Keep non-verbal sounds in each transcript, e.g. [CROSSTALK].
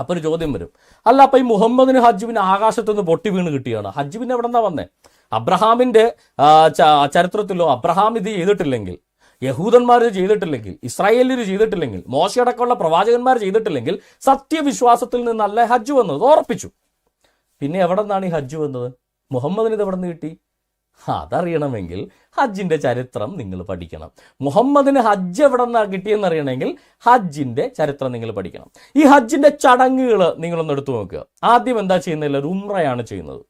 അപ്പൊ ഒരു ചോദ്യം വരും. അല്ല അപ്പോൾ ഈ മുഹമ്മദിന് ഹജ്ജുവിന് പിന്നെ ആകാശത്ത് നിന്ന് പൊട്ടി വീണ് കിട്ടിയാണ് ഹജ്ജ് പിന്നെ എവിടെ നിന്നാണ് വന്നേ? അബ്രഹാമിന്റെ ചരിത്രത്തിലോ അബ്രഹാം ഇത് ചെയ്തിട്ടില്ലെങ്കിൽ യഹൂദന്മാർ ചെയ്തിട്ടില്ലെങ്കിൽ ഇസ്രായേലിൽ ചെയ്തിട്ടില്ലെങ്കിൽ മോശയടക്കമുള്ള പ്രവാചകന്മാർ ചെയ്തിട്ടില്ലെങ്കിൽ സത്യവിശ്വാസത്തിൽ നിന്നല്ല ഹജ്ജ് വന്നത്? ഉറപ്പിച്ചു. പിന്നെ എവിടെ നിന്നാണ് ഈ ഹജ്ജ് വന്നത്? മുഹമ്മദിന് ഇത് എവിടെ നിന്ന് കിട്ടി? അതറിയണമെങ്കിൽ ഹജ്ജിന്റെ ചരിത്രം നിങ്ങൾ പഠിക്കണം. മുഹമ്മദിന് ഹജ്ജ് എവിടെ നിന്നാണ് കിട്ടിയെന്ന് അറിയണമെങ്കിൽ ഹജ്ജിന്റെ ചരിത്രം നിങ്ങൾ പഠിക്കണം. ഈ ഹജ്ജിന്റെ ചടങ്ങുകൾ നിങ്ങളൊന്ന് എടുത്തു നോക്കുക. ആദ്യം എന്താ ചെയ്യുന്നില്ല ഒരു ഉമ്രയാണ് ചെയ്യുന്നത്.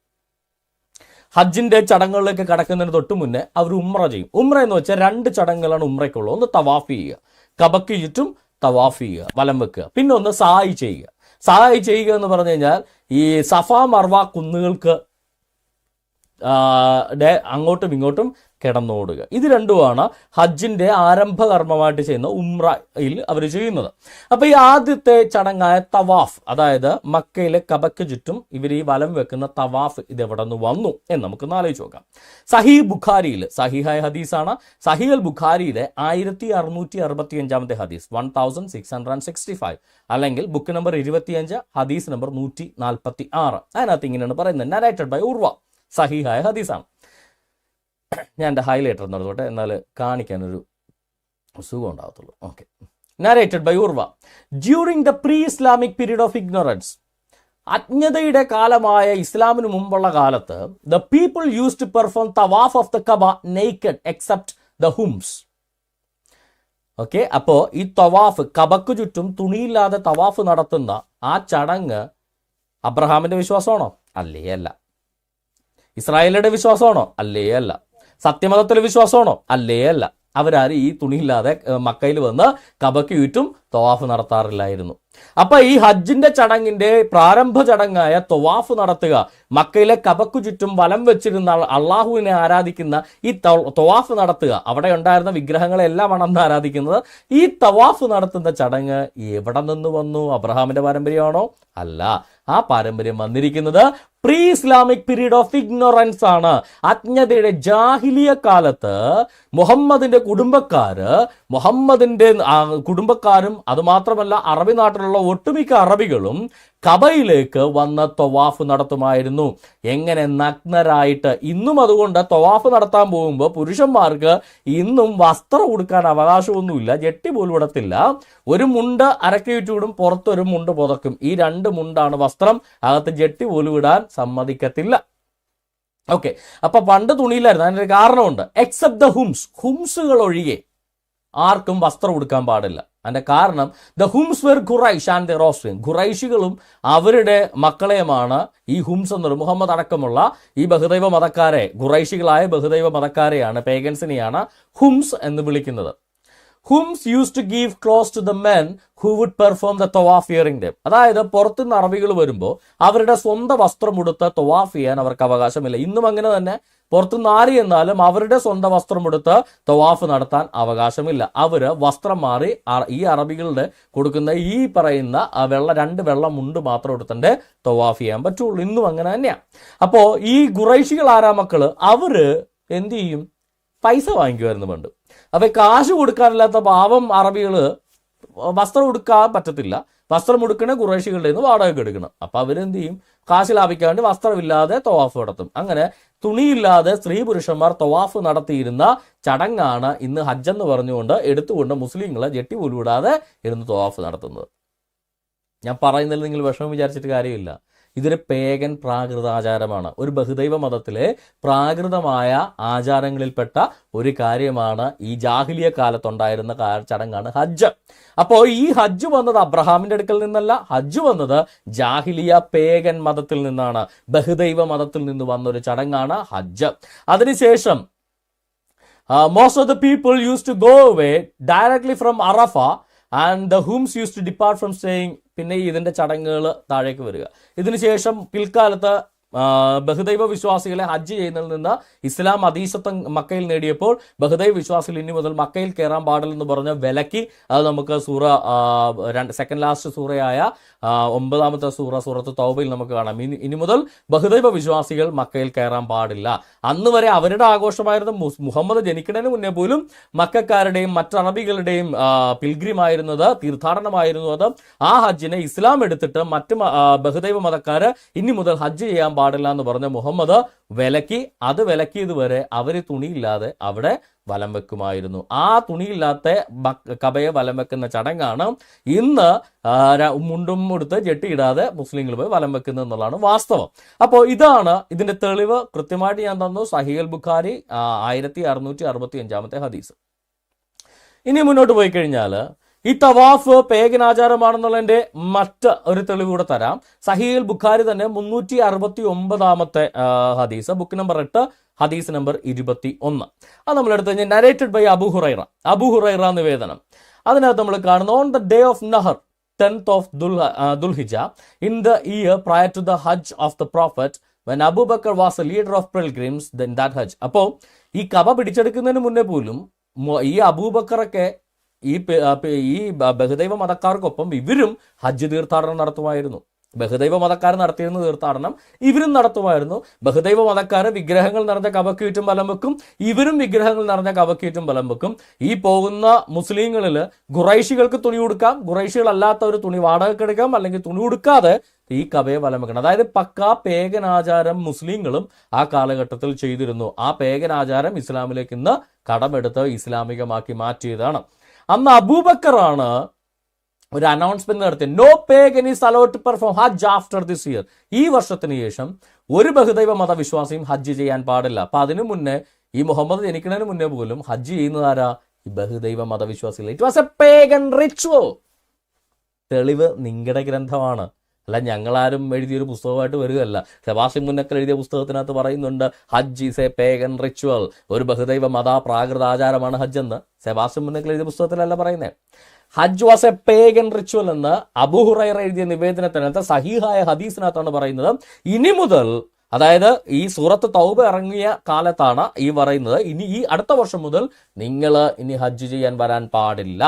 ഹജ്ജിന്റെ ചടങ്ങുകളിലേക്ക് കടക്കുന്നതിന് തൊട്ട് മുന്നേ അവർ ഉമ്ര ചെയ്യും. ഉമ്ര എന്ന് വെച്ചാൽ രണ്ട് ചടങ്ങുകളാണ് ഉമ്രയ്ക്കുള്ളത് ഒന്ന് തവാഫ് ചെയ്യുക. കബക്ക് ചുറ്റും തവാഫ് ചെയ്യുക. വലം വെക്കുക. പിന്നെ ഒന്ന് സായി ചെയ്യുക. സായി ചെയ്യുക എന്ന് പറഞ്ഞു കഴിഞ്ഞാൽ ഈ സഫ മർവ കുന്നുകൾക്ക് അങ്ങോട്ടും ഇങ്ങോട്ടും കിടന്നോടുക. ഇത് രണ്ടുമാണ് ഹജ്ജിന്റെ ആരംഭകർമ്മമായിട്ട് ചെയ്യുന്ന ഉംറയിൽ അവർ ചെയ്യുന്നത്. അപ്പൊ ഈ ആദ്യത്തെ ചടങ്ങായ തവാഫ് അതായത് മക്കയിലെ കബയ്ക്ക് ചുറ്റും ഇവർ ഈ വലം വെക്കുന്ന തവാഫ് ഇത് എവിടെ നിന്ന് വന്നു എന്ന് നമുക്ക് ആലോചിച്ച് നോക്കാം. സഹി ബുഖാരിയിൽ സഹിഹായ ഹദീസാണ്. സഹി അൽ ബുഖാരിയിലെ ആയിരത്തി അറുന്നൂറ്റി അറുപത്തി അഞ്ചാമത്തെ ഹദീസ് one thousand six hundred and sixty five. അല്ലെങ്കിൽ ബുക്ക് നമ്പർ ഇരുപത്തിയഞ്ച് ഹദീസ് നമ്പർ നൂറ്റി നാൽപ്പത്തി ആറ് അതിനകത്ത് ഇങ്ങനെയാണ് പറയുന്നത്. Narrated by Urwa. സഹിഹായ ഹദീസാണ്. ഞാൻ എന്റെ ഹൈലൈറ്റർ നടന്നോട്ടെ എന്നാൽ കാണിക്കാനൊരു സുഖം ഉണ്ടാകത്തുള്ളൂ okay narrated by Urwa during the pre Islamic period of ignorance അജ്ഞതയുടെ കാലമായ ഇസ്ലാമിന് മുമ്പുള്ള കാലത്ത് the people use to perform തവാഫ് of the Kaaba naked except the Hums okay അപ്പോൾ ഈ തവാഫ് കബക്ക് ചുറ്റും തുണിയില്ലാതെ തവാഫ് നടത്തുന്ന ആ ചടങ്ങ് അബ്രഹാമിന്റെ വിശ്വാസമാണോ? അല്ലേ അല്ല. ഇസ്രായേലിന്റെ വിശ്വാസമാണോ? അല്ലേ അല്ല. സത്യമതത്തിലെ വിശ്വാസമാണോ? അല്ലേ അല്ല. അവരാരും ഈ തുണിയില്ലാതെ മക്കയിൽ വന്ന് കബയ്ക്ക് ചുറ്റും തവാഫ് നടത്താറില്ലായിരുന്നു. അപ്പൊ ഈ ഹജ്ജിന്റെ ചടങ്ങിന്റെ പ്രാരംഭ ചടങ്ങായ തൊവാഫ് നടത്തുക മക്കയിലെ കബക്കു ചുറ്റും വലം വെച്ചിരുന്ന അള്ളാഹുവിനെ ആരാധിക്കുന്ന ഈ തവാഫ് നടത്തുക അവിടെ ഉണ്ടായിരുന്ന വിഗ്രഹങ്ങളെല്ലാം ആണെന്ന് ആരാധിക്കുന്നത് ഈ തവാഫ് നടത്തുന്ന ചടങ്ങ് എവിടെ നിന്ന് വന്നു? അബ്രഹാമിന്റെ പാരമ്പര്യമാണോ? അല്ല. ആ പാരമ്പര്യം വന്നിരിക്കുന്നത് pre Islamic period of ignorance ആണ്. അജ്ഞതയുടെ ജാഹിലിയ കാലത്ത് മുഹമ്മദിന്റെ കുടുംബക്കാര് മുഹമ്മദിന്റെ കുടുംബക്കാരും അതുമാത്രമല്ല അറബി നാട്ടിലുള്ള ഒട്ടുമിക്ക അറബികളും കബയിലേക്ക് വന്ന് തൊവാഫ് നടത്തുമായിരുന്നു. എങ്ങനെ നഗ്നരായിട്ട് ഇന്നും അതുകൊണ്ട് തൊവാഫ് നടത്താൻ പോകുമ്പോൾ പുരുഷന്മാർക്ക് ഇന്നും വസ്ത്രം ഉടുക്കാൻ അവകാശമൊന്നുമില്ല ജെട്ടി പോലും ഇടത്തില്ല. ഒരു മുണ്ട് അരക്കയിട്ടുവിടും പുറത്തൊരു മുണ്ട് പുതക്കും. ഈ രണ്ട് മുണ്ടാണ് വസ്ത്രം. അകത്ത് ജെട്ടി പോലും ഇടാൻ സമ്മതിക്കത്തില്ല. ഓക്കെ അപ്പൊ പണ്ട് തുണിയിലായിരുന്നു അതിനൊരു കാരണമുണ്ട്. എക്സെപ്റ്റ് ദ ഹുംസ് ഹുംസുകൾ ഒഴികെ ആർക്കും വസ്ത്രം ഉടുക്കാൻ പാടില്ല. അതിന്റെ കാരണം the Hums were Quraysh and the റോസ്വിൻ ഖുറൈഷികളും അവരുടെ മക്കളെയുമാണ് ഈ ഹുംസ് എന്നൊരു മുഹമ്മദ് അടക്കമുള്ള ഈ ബഹുദൈവ മതക്കാരെ ഖുറൈഷികളായ ബഹുദൈവ മതക്കാരെയാണ് പേഗൻസിനെയാണ് ഹുംസ് എന്ന് വിളിക്കുന്നത്. Hums use to give clothes to the men who would perform the തൊവാഫ് earring day അതായത് പുറത്തുനിന്ന് അറബികൾ വരുമ്പോൾ അവരുടെ സ്വന്തം വസ്ത്രം ഉടുത്ത് തൊവാഫ് ചെയ്യാൻ അവർക്ക് അവകാശമില്ല. ഇന്നും അങ്ങനെ തന്നെ പുറത്തുനിന്ന് ആര് എന്നാലും അവരുടെ സ്വന്തം വസ്ത്രം എടുത്ത് തൊവാഫ് നടത്താൻ അവകാശമില്ല. അവർ വസ്ത്രം മാറി ഈ അറബികളുടെ കൊടുക്കുന്ന ഈ പറയുന്ന വെള്ള രണ്ട് വെള്ള മുണ്ട് മാത്രം എടുത്തിട്ട് തൊവാഫ് ചെയ്യാൻ പറ്റുള്ളൂ. ഇന്നും അങ്ങനെ തന്നെയാണ് അപ്പോ ഈ ഗുറൈഷികൾ ആരാ മക്കൾ? അവർ എന്ത് ചെയ്യും? പൈസ വാങ്ങിക്കുമായിരുന്നു പണ്ട്. ഈ കാശ് കൊടുക്കാനില്ലാത്ത പാവം അറബികൾ വസ്ത്രം ഉടുക്കാൻ പറ്റത്തില്ല. വസ്ത്രം ഉടുക്കണേ കുറേശികളുടെ നിന്ന് വാടക എടുക്കണം. അപ്പൊ അവരെന്ത് ചെയ്യും? കാശ് ലാഭിക്കാൻ വേണ്ടി വസ്ത്രമില്ലാതെ തവാഫ് നടത്തും. അങ്ങനെ തുണിയില്ലാതെ സ്ത്രീ പുരുഷന്മാർ തവാഫ് നടത്തിയിരുന്ന ചടങ്ങാണ് ഇന്ന് ഹജ്ജ് എന്ന് പറഞ്ഞുകൊണ്ട് എടുത്തുകൊണ്ട് മുസ്ലിങ്ങളെ ജെട്ടി പോലും ഇടാതെ ഇരുന്ന് തവാഫ് നടത്തുന്നത്. ഞാൻ പറയുന്നതിൽ നിങ്ങൾ വിഷമം വിചാരിച്ചിട്ട് കാര്യമില്ല. ഇതൊരു പേഗൻ പ്രാകൃത ആചാരമാണ് ഒരു ബഹുദൈവ മതത്തിലെ പ്രാകൃതമായ ആചാരങ്ങളിൽപ്പെട്ട ഒരു കാര്യമാണ് ഈ ജാഹിലിയ കാലത്തുണ്ടായിരുന്ന ചടങ്ങാണ് ഹജ്ജ്. അപ്പോൾ ഈ ഹജ്ജ് വന്നത് അബ്രഹാമിന്റെ അടുക്കൽ നിന്നല്ല ഹജ്ജ് വന്നത് ജാഹിലിയ പേഗൻ മതത്തിൽ നിന്നാണ്. ബഹുദൈവ മതത്തിൽ നിന്ന് വന്ന ഒരു ചടങ്ങാണ് ഹജ്ജ്. അതിനുശേഷം most of the people use to go away directly from Arafa and the Hums use to depart from staying പിന്നെ ഇതിന്റെ ചടങ്ങുകൾ താഴേക്ക് വരിക. ഇതിനുശേഷം പിൽക്കാലത്ത് ബഹുദൈവ വിശ്വാസികളെ ഹജ്ജ് ചെയ്യുന്നതിൽ നിന്ന് ഇസ്ലാം അതീശത്വം മക്കയിൽ നേടിയപ്പോൾ ബഹുദൈവ വിശ്വാസികൾ ഇനി മുതൽ മക്കയിൽ കയറാൻ പാടില്ലെന്ന് പറഞ്ഞ് വിലക്കി അത് നമുക്ക് സൂറ രണ്ട് സെക്കൻഡ് ലാസ്റ്റ് സൂറയായ ഒമ്പതാമത്തെ സൂറ സൂറത്ത് തൗബയിൽ നമുക്ക് കാണാം. ഇനി ഇനി മുതൽ ബഹുദൈവ വിശ്വാസികൾ മക്കയിൽ കയറാൻ പാടില്ല. അന്ന് വരെ അവരുടെ ആഘോഷമായിരുന്ന മുഹമ്മദ് ജനിക്കുന്നതിന് മുന്നേ പോലും മക്കാരുടെയും മറ്ററബികളുടെയും പിൽഗ്രിമായിരുന്നത് തീർത്ഥാടനമായിരുന്നു അത്. ആ ഹജ്ജിനെ ഇസ്ലാം എടുത്തിട്ട് മറ്റ് ബഹുദൈവ മതക്കാര് ഇനി മുതൽ ഹജ്ജ് ചെയ്യാൻ പാടില്ല എന്ന് പറഞ്ഞ മുഹമ്മദ് വിലക്കി അത് വിലക്കിയത് വരെ അവർ തുണിയില്ലാതെ അവിടെ വലം വെക്കുമായിരുന്നു. ആ തുണിയില്ലാത്ത കബയെ വലം വെക്കുന്ന ചടങ്ങാണ് ഇന്ന് മുണ്ടും എടുത്ത് ജെട്ടിയിടാതെ മുസ്ലിങ്ങൾ പോയി വലം വെക്കുന്നത് എന്നുള്ളതാണ് വാസ്തവം. അപ്പോൾ ഇതാണ് ഇതിന്റെ തെളിവ്. കൃത്യമായിട്ട് ഞാൻ തന്നു. സഹിയൽ ബുഖാരി ആയിരത്തി അറുന്നൂറ്റി അറുപത്തി അഞ്ചാമത്തെ ഹദീസ്. ഇനി മുന്നോട്ട് പോയി കഴിഞ്ഞാൽ ഈ തവാഫ് പേഗൻ ആചാരമാണെന്നുള്ളതിന്റെ മറ്റ് ഒരു തെളിവ് കൂടെ തരാം. സഹീൽ ബുഖാരി തന്നെ മുന്നൂറ്റി അറുപത്തി ഒമ്പതാമത്തെ ഹദീസ്. ബുക്ക് നമ്പർ എട്ട് ഹദീസ് നമ്പർ ഇരുപത്തി ഒന്ന് അത് നമ്മൾ എടുത്തു കഴിഞ്ഞാൽ narrated by Abu Hurairah. Abu Hurairah നിവേദനം. അതിനകത്ത് നമ്മൾ കാണുന്നു on the day of Nahr tenth of Dhul Dhul Hijjah in the year prior to the Hajj of the Prophet when Abu Bakr was a leader of pilgrims then that Hajj അപ്പോ ഈ കബ പിടിച്ചെടുക്കുന്നതിന് മുന്നേ പോലും ഈ അബൂബക്കറൊക്കെ ഈ ഈ ബഹുദൈവ മതക്കാർക്കൊപ്പം ഇവരും ഹജ്ജ് തീർത്ഥാടനം നടത്തുമായിരുന്നു. ബഹുദൈവ മതക്കാർ നടത്തിയിരുന്ന തീർത്ഥാടനം ഇവരും നടത്തുമായിരുന്നു. ബഹുദൈവ മതക്കാർ വിഗ്രഹങ്ങൾ നിറഞ്ഞ കവക്കീറ്റും ബലം വെക്കും ഇവരും വിഗ്രഹങ്ങൾ നിറഞ്ഞ കവക്കീറ്റും ബലം വെക്കും ഈ പോകുന്ന മുസ്ലിങ്ങളിൽ ഖുറൈശികൾക്ക് തുണി കൊടുക്കാം ഖുറൈശികളല്ലാത്ത ഒരു തുണി വാടകയ്ക്ക് എടുക്കാം അല്ലെങ്കിൽ തുണി കൊടുക്കാതെ ഈ കവയെ വലം വെക്കണം അതായത് പക്കാ പേഗനാചാരം മുസ്ലിങ്ങളും ആ കാലഘട്ടത്തിൽ ചെയ്തിരുന്നു. ആ പേഗനാചാരം ഇസ്ലാമിലേക്ക് ഇന്ന് കടമെടുത്ത് ഇസ്ലാമികമാക്കി മാറ്റിയതാണ്. അന്ന് അബൂബക്കറാണ് ഒരു അനൗൺസ്മെന്റ് നടത്തി no pagan is to perform Hajj after this year ഈ വർഷത്തിന് ശേഷം ഒരു ബഹുദൈവ മതവിശ്വാസിയും ഹജ്ജ് ചെയ്യാൻ പാടില്ല. അപ്പൊ അതിനു മുന്നേ ഈ മുഹമ്മദ് ജനിക്കുന്നതിന് മുന്നേ പോലും ഹജ്ജ് ചെയ്യുന്നത് ആരാ? ഈ ബഹുദൈവ മതവിശ്വാസികൾ it was a pagan ritual തെളിവ് നിങ്ങളുടെ ഗ്രന്ഥമാണ്. അല്ല ഞങ്ങളാരും എഴുതിയൊരു പുസ്തകമായിട്ട് വരികയല്ല. സെബാസ്റ്റ്യൻ മുന്നക്കൽ എഴുതിയ പുസ്തകത്തിനകത്ത് പറയുന്നുണ്ട് Hajj is a pagan ritual ഒരു ബഹുദൈവ മത പ്രാകൃത ആചാരമാണ് ഹജ്ജ് എന്ന്. സെബാസ്റ്റ്യൻ മുന്നക്കൽ എഴുതിയ പുസ്തകത്തിലല്ല പറയുന്നത് Hajj was a pagan ritual എന്ന് അബുഹുറൈറ എഴുതിയ നിവേദനത്തിനകത്ത് സഹീഹായ ഹദീസിനകത്താണ് പറയുന്നത്. ഇനി മുതൽ അതായത് ഈ സൂറത്ത് തൗബ ഇറങ്ങിയ കാലത്താണ് ഈ പറയുന്നത്. ഇനി ഈ അടുത്ത വർഷം മുതൽ നിങ്ങൾ ഇനി ഹജ്ജ് ചെയ്യാൻ വരാൻ പാടില്ല.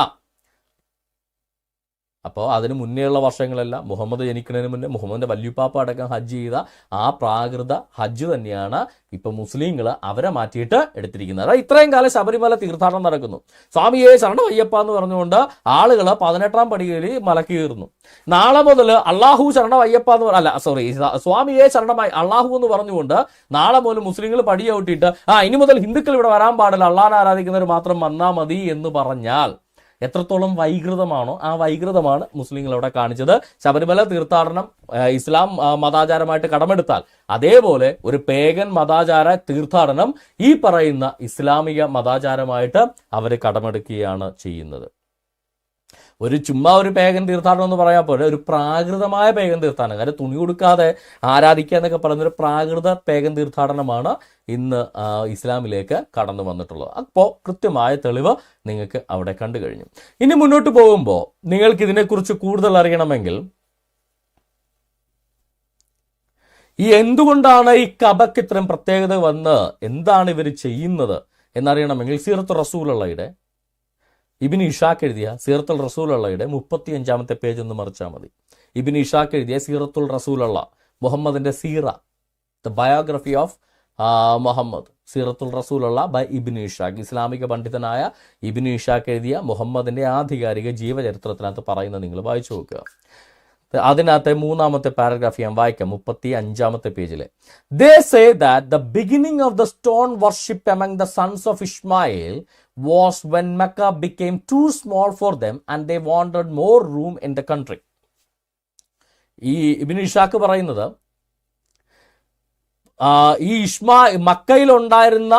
അപ്പോൾ അതിന് മുന്നേയുള്ള വർഷങ്ങളെല്ലാം മുഹമ്മദ് ജനിക്കുന്നതിന് മുന്നേ മുഹമ്മദിന്റെ വല്യുപ്പാപ്പ അടക്കം ഹജ്ജ് ചെയ്ത ആ പ്രാകൃത ഹജ്ജ് തന്നെയാണ് ഇപ്പൊ മുസ്ലിങ്ങൾ അവരെ മാറ്റിയിട്ട് എടുത്തിരിക്കുന്നത്. അതായത് ഇത്രയും കാലം ശബരിമല തീർത്ഥാടനം നടക്കുന്നു. സ്വാമിയെ ശരണം വയ്യപ്പ എന്ന് പറഞ്ഞുകൊണ്ട് ആളുകൾ പതിനെട്ടാം പടികളിൽ മലക്കീറുന്നു നാളെ മുതൽ അള്ളാഹു ശരണം അയ്യപ്പ എന്ന് അല്ല സോറി സ്വാമിയെ ശരണമായി അള്ളാഹു എന്ന് പറഞ്ഞുകൊണ്ട് നാളെ മുതൽ മുസ്ലിങ്ങൾ പടി ചവിട്ടിയിട്ട് ആ ഇനി മുതൽ ഹിന്ദുക്കൾ ഇവിടെ വരാൻ പാടില്ല അള്ളാഹാൻ ആരാധിക്കുന്നവർ മാത്രം വന്നാൽ മതി എന്ന് പറഞ്ഞാൽ എത്രത്തോളം വൈകൃതമാണോ ആ വൈകൃതമാണ് മുസ്ലിങ്ങൾ അവിടെ കാണിച്ചത്. ശബരിമല തീർത്ഥാടനം ഇസ്ലാം മതാചാരമായിട്ട് കടമെടുത്താൽ അതേപോലെ ഒരു പേഗൻ മതാചാര തീർത്ഥാടനം ഈ പറയുന്ന ഇസ്ലാമിക മതാചാരമായിട്ട് അവർ കടമെടുക്കുകയാണ് ചെയ്യുന്നത്. ഒരു ചുമ്മാ ഒരു പേഗൻ തീർത്ഥാടനം എന്ന് പറയാൻ പോലെ ഒരു പ്രാകൃതമായ പേഗൻ തീർത്ഥാടനം. കാര്യം തുണി കൊടുക്കാതെ ആരാധിക്കുക എന്നൊക്കെ പറയുന്ന ഒരു പ്രാകൃത പേഗൻ തീർത്ഥാടനമാണ് ഇന്ന് ഇസ്ലാമിലേക്ക് കടന്നു വന്നിട്ടുള്ളത്. അപ്പോൾ കൃത്യമായ തെളിവ് നിങ്ങൾക്ക് അവിടെ കണ്ടു കഴിഞ്ഞു. ഇനി മുന്നോട്ട് പോകുമ്പോൾ നിങ്ങൾക്ക് ഇതിനെക്കുറിച്ച് കൂടുതൽ അറിയണമെങ്കിൽ ഈ എന്തുകൊണ്ടാണ് ഈ കബക്ക് ഇത്രയും പ്രത്യേകത വന്ന് എന്താണ് ഇവർ ചെയ്യുന്നത് എന്നറിയണമെങ്കിൽ സീറത്ത് റസൂലുള്ളയുടെ ഇബിൻ ഇഷാക്ക് എഴുതിയ സീറത്തുൽ റസൂലുള്ളയുടെ മുപ്പത്തി അഞ്ചാമത്തെ പേജ് ഒന്ന് മറിച്ചാൽ മതി. ഇബിൻ ഇഷാക്ക് എഴുതിയ സീറത്തുൽ റസൂലുള്ള മുഹമ്മദിന്റെ സീറ ദ ബയോഗ്രഫി ഓഫ് മുഹമ്മദ്. സീറത്തുൽ റസൂലുള്ള ബൈ ഇബിൻ ഇഷാഖ്. ഇസ്ലാമിക പണ്ഡിതനായ ഇബിൻ ഇഷാഖ് എഴുതിയ മുഹമ്മദിന്റെ ആധികാരിക ജീവചരിത്രത്തിനകത്ത് പറയുന്നത് നിങ്ങൾ വായിച്ചു നോക്കുക. അതിനകത്തെ മൂന്നാമത്തെ പാരഗ്രാഫ് ഞാൻ വായിക്കാം മുപ്പത്തി അഞ്ചാമത്തെ പേജിലെ. They say that the beginning of the stone worship among the sons of Ishmael was when Mecca became too small for them and they wanted more room in the country. ഈ ഇബിൻ ഇഷാക്ക് പറയുന്നത് ഈ ഇസ്മാ മക്കയിൽ ഉണ്ടായിരുന്ന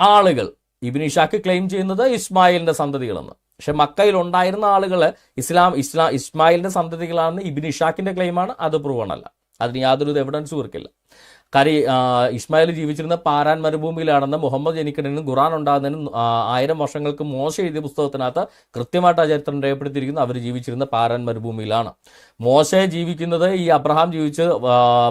ആളുകൾ ഇബിൻ ഇഷാക്ക് ക്ലെയിം ചെയ്യുന്നത് ഇസ്മായിലിന്റെ സന്തതികളെന്ന്. പക്ഷെ മക്കയിൽ ഉണ്ടായിരുന്ന ആളുകൾ ഇസ്ലാം ഇസ്ലാം ഇസ്മായിലിന്റെ സന്തതികളാണെന്ന് ഇബിൻ ഇഷാക്കിന്റെ ക്ലെയിമാണ് അത് പ്രൂവണല്ല അതിന് യാതൊരു എവിഡൻസും ഇവർക്കില്ല. കരി ആ, ഇസ്മായിൽ ജീവിച്ചിരുന്ന പാരാൻ മരുഭൂമിയിലാണെന്ന് മുഹമ്മദ് ജനിക്കണതിനും ഖുറാൻ ഉണ്ടാകുന്നതിനും ആയിരം വർഷങ്ങൾക്ക് മോശം എഴുതിയ പുസ്തകത്തിനകത്ത് കൃത്യമായിട്ട് ആ ചരിത്രം രേഖപ്പെടുത്തിയിരിക്കുന്നു. അവർ ജീവിച്ചിരുന്ന പാരാൻ മരുഭൂമിയിലാണ്. മോശ ജീവിക്കുന്നത് ഈ അബ്രഹാം ജീവിച്ച്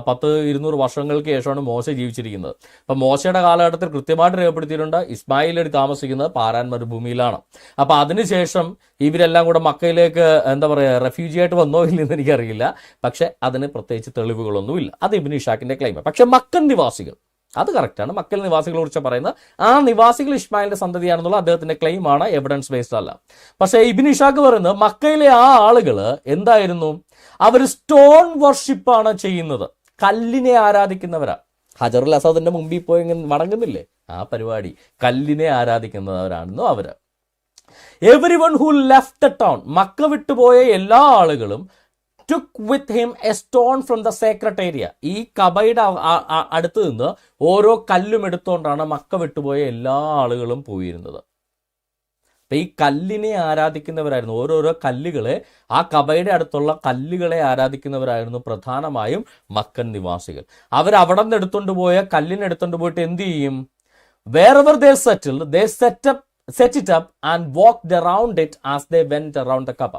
പത്ത് ഇരുന്നൂറ് വർഷങ്ങൾക്ക് ശേഷമാണ് മോശ ജീവിച്ചിരിക്കുന്നത്. അപ്പം മോശയുടെ കാലഘട്ടത്തിൽ കൃത്യമായിട്ട് രേഖപ്പെടുത്തിയിട്ടുണ്ട് ഇസ്മായിലടി താമസിക്കുന്നത് പാരാൻ മരുഭൂമിയിലാണ്. അപ്പം അതിനുശേഷം ഇവരെല്ലാം കൂടെ മക്കയിലേക്ക് എന്താ പറയുക റെഫ്യൂജി ആയിട്ട് വന്നോ ഇല്ലെന്ന് എനിക്കറിയില്ല. പക്ഷെ അതിന് പ്രത്യേകിച്ച് തെളിവുകളൊന്നുമില്ല. അത് ഇബിൻ ഇഷാക്കിന്റെ ക്ലെയിം പക്ഷെ മക്കൻ നിവാസികൾ. അത് കറക്റ്റാണ് മക്കൽ നിവാസികളെ കുറിച്ച് പറയുന്നത് ആ നിവാസികൾ ഇസ്മായിലിന്റെ സന്തതിയാണെന്നുള്ള അദ്ദേഹത്തിന്റെ ക്ലെയിം ആണ് എവിഡൻസ് ബേസ്ഡ് അല്ല. പക്ഷേ ഇബിൻ ഇഷാഖ് പറയുന്നത് മക്കയിലെ ആ ആളുകൾ എന്തായിരുന്നു? അവർ സ്റ്റോൺ വർഷിപ്പാണ് ചെയ്യുന്നത്. കല്ലിനെ ആരാധിക്കുന്നവരാ. ഹജറുൽ അസാദിന്റെ മുമ്പിൽ പോയി മടങ്ങുന്നില്ലേ? ആ പരിപാടി. കല്ലിനെ ആരാധിക്കുന്നവരാണെന്നും അവർ. Every one who left town Mecca വിട്ടുപോയ എല്ലാ ആളുകളും took with him a stone from the sacred ഈ കബയുടെ അടുത്ത് നിന്ന് ഓരോ കല്ലും എടുത്തുകൊണ്ടാണ് മക്ക വിട്ടുപോയ എല്ലാ ആളുകളും പോയിരുന്നത്. അപ്പൊ ഈ കല്ലിനെ ആരാധിക്കുന്നവരായിരുന്നു. ഓരോരോ കല്ലുകളെ ആ കബയുടെ അടുത്തുള്ള കല്ലുകളെ ആരാധിക്കുന്നവരായിരുന്നു പ്രധാനമായും മക്കൻ നിവാസികൾ. അവർ അവിടെ നിന്ന് എടുത്തുകൊണ്ട് പോയ കല്ലിനെടുത്തുകൊണ്ട് പോയിട്ട് എന്ത് ചെയ്യും? Wherever they settle they setup set it up and walked around it as they went around the Kaaba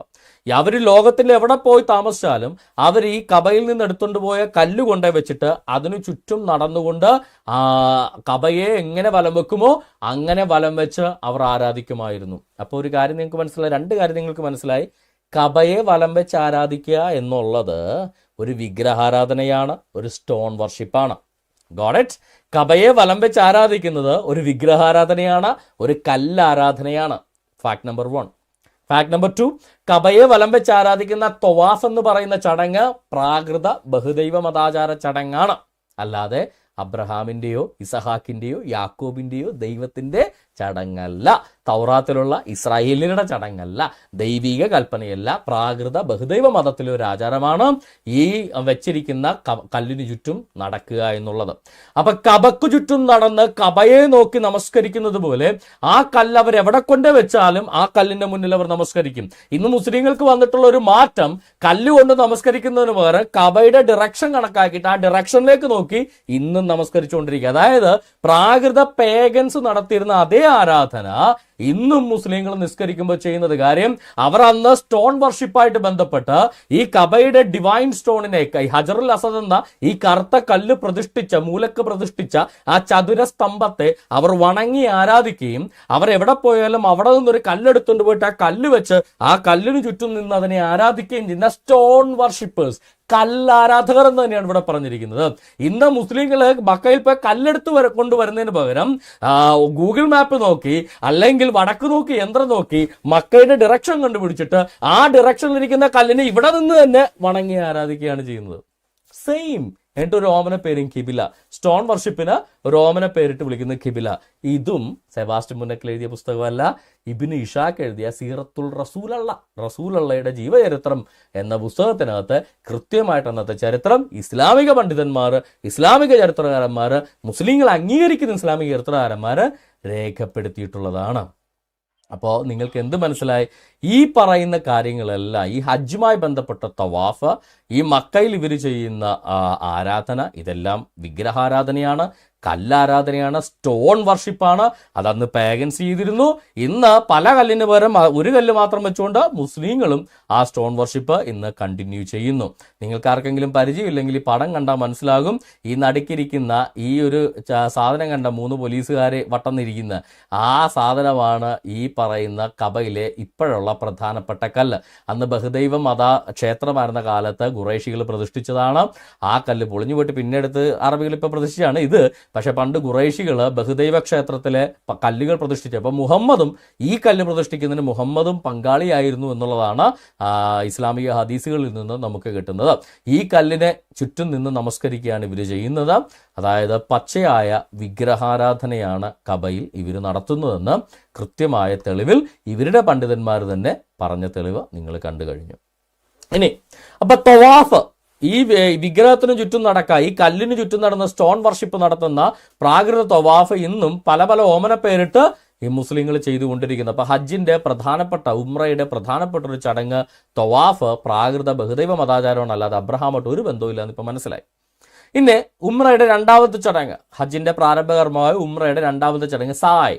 അവർ ലോകത്തിൽ എവിടെ പോയി താമസിച്ചാലും അവർ ഈ കബയിൽ നിന്ന് എടുത്തുകൊണ്ട് പോയ കല്ല് കൊണ്ടേ വെച്ചിട്ട് അതിനു ചുറ്റും നടന്നുകൊണ്ട് ആ കബയെ എങ്ങനെ വലം വെക്കുമോ അങ്ങനെ വലം വെച്ച് അവർ ആരാധിക്കുമായിരുന്നു. അപ്പോൾ ഒരു കാര്യം നിങ്ങൾക്ക് മനസ്സിലായി രണ്ട് കാര്യം നിങ്ങൾക്ക് മനസ്സിലായി. കബയെ വലം വെച്ച് ആരാധിക്കുക എന്നുള്ളത് ഒരു വിഗ്രഹാരാധനയാണ് ഒരു സ്റ്റോൺ വർഷിപ്പാണ്. ഗോഡ് ഇറ്റ് കബയെ വലം വെച്ച് ആരാധിക്കുന്നത് ഒരു വിഗ്രഹാരാധനയാണ് ഒരു കല്ലാരാധനയാണ്. Fact number one fact number two കബയെ വലം വെച്ച് ആരാധിക്കുന്ന തൊവാഫ് എന്ന് പറയുന്ന ചടങ്ങ് പ്രാകൃത ബഹുദൈവ മതാചാര ചടങ്ങാണ്. അല്ലാതെ അബ്രഹാമിന്റെയോ ഇസഹാക്കിന്റെയോ യാക്കോബിന്റെയോ ദൈവത്തിന്റെ ചടങ്ങല്ല. തൗറാത്തിലുള്ള ഇസ്രായേലിയുടെ ചടങ്ങല്ല. ദൈവിക കൽപ്പനയല്ല. പ്രാകൃത ബഹുദൈവ മതത്തിലെ ഒരു ആചാരമാണ് ഈ വെച്ചിരിക്കുന്ന കല്ലിന് ചുറ്റും നടക്കുക എന്നുള്ളത്. അപ്പൊ കബക്കു ചുറ്റും നടന്ന് കബയെ നോക്കി നമസ്കരിക്കുന്നത് പോലെ ആ കല്ല് അവർ എവിടെ കൊണ്ട് വെച്ചാലും ആ കല്ലിന്റെ മുന്നിൽ അവർ നമസ്കരിക്കും. ഇന്ന് മുസ്ലിങ്ങൾക്ക് വന്നിട്ടുള്ള ഒരു മാറ്റം കല്ല് കൊണ്ട് നമസ്കരിക്കുന്നതിന് പകരം കബയുടെ ഡിറക്ഷൻ കണക്കാക്കിയിട്ട് ആ ഡിറക്ഷനിലേക്ക് നോക്കി ഇന്നും നമസ്കരിച്ചുകൊണ്ടിരിക്കുക. അതായത് പ്രാകൃത പേഗൻസ് നടത്തിയിരുന്ന അതേ ആരാധന ഇന്നും മുസ്ലിങ്ങൾ നിസ്കരിക്കുമ്പോൾ ചെയ്യുന്നത് കാര്യം അവർ അന്ന് സ്റ്റോൺ വർഷിപ്പായിട്ട് ബന്ധപ്പെട്ട് ഈ കബയുടെ ഡിവൈൻ സ്റ്റോണിനെ ഹജറുൽ അസദ് എന്ന ഈ കറുത്ത കല്ല് പ്രതിഷ്ഠിച്ച മൂലക്ക് പ്രതിഷ്ഠിച്ച ആ ചതുര സ്തംഭത്തെ അവർ വണങ്ങി ആരാധിക്കുകയും അവർ എവിടെ പോയാലും അവിടെ നിന്നൊരു കല്ലെടുത്തുകൊണ്ട് പോയിട്ട് ആ കല്ല് വെച്ച് ആ കല്ലിന് ചുറ്റും നിന്ന് അതിനെ ആരാധിക്കുകയും ചെയ്യുന്ന സ്റ്റോൺ വർഷിപ്പേഴ്സ് കല്ലാരാധകർ എന്ന് തന്നെയാണ് ഇവിടെ പറഞ്ഞിരിക്കുന്നത്. ഇന്ന് മുസ്ലിങ്ങൾ മക്കയിൽ പോയി കല്ലെടുത്ത് വര കൊണ്ടുവരുന്നതിന് പകരം ഗൂഗിൾ മാപ്പ് നോക്കി അല്ലെങ്കിൽ വടക്ക് നോക്കി യന്ത്രം നോക്കി മക്കയുടെ ഡിറക്ഷൻ കണ്ടുപിടിച്ചിട്ട് ആ ഡിറക്ഷനിൽ ഇരിക്കുന്ന കല്ലിനെ ഇവിടെ നിന്ന് തന്നെ വണങ്ങി ആരാധിക്കുകയാണ് ചെയ്യുന്നത്. സെയിം എന്നിട്ട് ഒരു ഓമന പേരും കിബില. സ്റ്റോൺ വർഷിപ്പിന് ഒരു ഓമന പേരിട്ട് വിളിക്കുന്ന കിബില. ഇതും സെബാസ്റ്റ്യൻ മുന്നക്കൽ എഴുതിയ പുസ്തകമല്ല. ഇബിന് ഇഷാക്ക് എഴുതിയ സീറത്തുൽ റസൂലള്ള റസൂലള്ളയുടെ ജീവചരിത്രം എന്ന പുസ്തകത്തിനകത്ത് കൃത്യമായിട്ട് അന്നത്തെ ചരിത്രം ഇസ്ലാമിക പണ്ഡിതന്മാർ ഇസ്ലാമിക ചരിത്രകാരന്മാർ മുസ്ലിങ്ങൾ അംഗീകരിക്കുന്ന ഇസ്ലാമിക ചരിത്രകാരന്മാർ രേഖപ്പെടുത്തിയിട്ടുള്ളതാണ്. അപ്പോൾ നിങ്ങൾക്ക് എന്ത് മനസ്സിലായി? ഈ പറയുന്ന കാര്യങ്ങളെല്ലാം ഈ ഹജ്ജുമായി ബന്ധപ്പെട്ട തവാഫ് ഈ മക്കയിൽ ഇവർ ചെയ്യുന്ന ആരാധന ഇതെല്ലാം വിഗ്രഹാരാധനയാണ്. കല്ലാരാധനയാണ് സ്റ്റോൺ വർഷിപ്പാണ്. അതന്ന് പാഗൻസ് ചെയ്തിരുന്നു. ഇന്ന് പല കല്ലിന് പകരം ഒരു കല്ല് മാത്രം വെച്ചുകൊണ്ട് മുസ്ലിങ്ങളും ആ സ്റ്റോൺ വർഷിപ്പ് ഇന്ന് കണ്ടിന്യൂ ചെയ്യുന്നു. നിങ്ങൾക്ക് ആർക്കെങ്കിലും പരിചയമില്ലെങ്കിൽ ഈ പടം കണ്ടാൽ മനസ്സിലാകും. ഈ നടുക്കിരിക്കുന്ന ഈ ഒരു സാധനം കണ്ട മൂന്ന് പോലീസുകാരെ വട്ടന്നിരിക്കുന്ന. ആ സാധനമാണ് ഈ പറയുന്ന കബയിലെ ഇപ്പോഴുള്ള പ്രധാനപ്പെട്ട കല്ല്. അന്ന് ബഹുദൈവ മത ക്ഷേത്രമായിരുന്ന കാലത്ത് ഖുറേഷികൾ പ്രതിഷ്ഠിച്ചതാണ്. ആ കല്ല് പൊളിഞ്ഞു പോയിട്ട് പിന്നെടുത്ത് അറബികൾ ഇപ്പോൾ പ്രതിഷ്ഠിച്ചാണ്. ഇത് പക്ഷെ പണ്ട് ഖുറേഷികൾ ബഹുദൈവ ക്ഷേത്രത്തിലെ കല്ലുകൾ പ്രതിഷ്ഠിച്ചു അപ്പോൾ മുഹമ്മദും ഈ കല്ല് പ്രതിഷ്ഠിക്കുന്നതിന് മുഹമ്മദും പങ്കാളിയായിരുന്നു എന്നുള്ളതാണ് ഇസ്ലാമിക ഹദീസുകളിൽ നിന്ന് നമുക്ക് കിട്ടുന്നത്. ഈ കല്ലിനെ ചുറ്റും നിന്ന് നമസ്കരിക്കുകയാണ് ഇവർ ചെയ്യുന്നത്. അതായത് പച്ചയായ വിഗ്രഹാരാധനയാണ് കബയിൽ ഇവർ നടത്തുന്നതെന്ന് കൃത്യമായ തെളിവിൽ ഇവരുടെ പണ്ഡിതന്മാർ തന്നെ പറഞ്ഞ തെളിവ് നിങ്ങൾ കണ്ടു കഴിഞ്ഞു. ഇനി അപ്പൊ തവാഫ് ഈ വിഗ്രഹത്തിന് ചുറ്റും നടക്കുക ഈ കല്ലിന് ചുറ്റും നടന്ന സ്റ്റോൺ വർഷിപ്പ് നടത്തുന്ന പ്രാകൃത തൊവാഫ് ഇന്നും പല പല ഓമന പേരിട്ട് ഈ മുസ്ലിങ്ങൾ ചെയ്തുകൊണ്ടിരിക്കുന്നത് അപ്പൊ ഹജ്ജിന്റെ പ്രധാനപ്പെട്ട ഉമ്രയുടെ പ്രധാനപ്പെട്ട ഒരു ചടങ്ങ് തൊവാഫ് പ്രാകൃത ബഹുദൈവ മതാചാരമാണ്. അല്ലാതെ അബ്രഹാമായിട്ട് ഒരു ബന്ധവുമില്ലെന്ന് ഇപ്പൊ മനസ്സിലായി. ഇന്ന് ഉമ്രയുടെ രണ്ടാമത്തെ ചടങ്ങ് ഹജ്ജിന്റെ പ്രാരംഭകർമ്മമായ ഉമ്രയുടെ രണ്ടാമത്തെ ചടങ്ങ് സായ്.